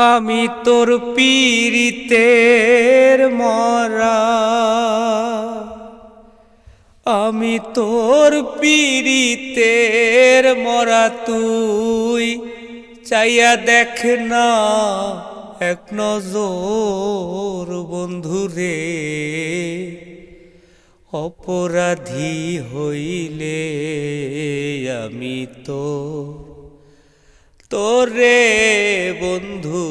আমি তোর পীড়িতের মরা। আমি তোর পীড়িতের মরা তুই চাইয়া দেখ না এক নজর বন্ধুরে অপরাধী হইলে আমি তো তোরে বন্ধু,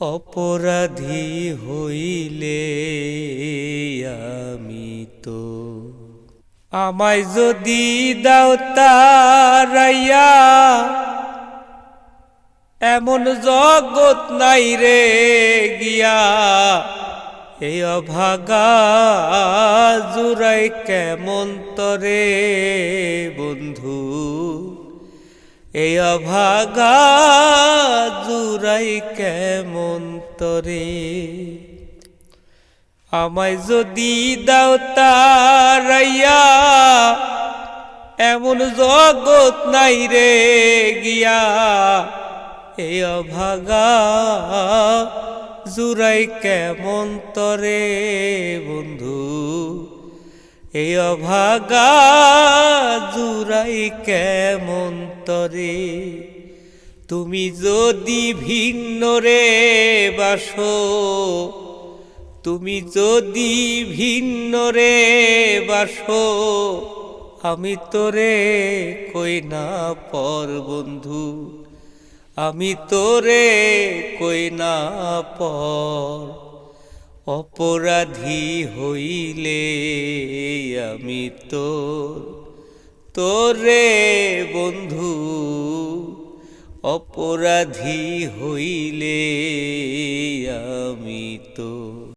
অপরাধী হইলে আমি তো। আমায় যদি দাও তারাইয়া, এমন জগৎ নাই রে গিয়া। এই অভাগা জুড়াই কেমন তরে বন্ধু? এই অভাগা জুড়াই কেমন তরে? আমায় যদি দাও তারাইয়া, এমন জগৎ নাই রে গিয়া। এই অভাগা জুড়াই কেমন তরে বন্ধু? এই অভাগা জুড়াই কেমন তরে? তুমি যদি ভিন্ন রে বাসো, তুমি যদি ভিন্ন রে বাসো, আমি তোরে কই না পর বন্ধু? আমি তোরে কই না পর অপরাধী হইলে আমি তো তোরে বন্ধু। অপরাধী হইলে আমি তো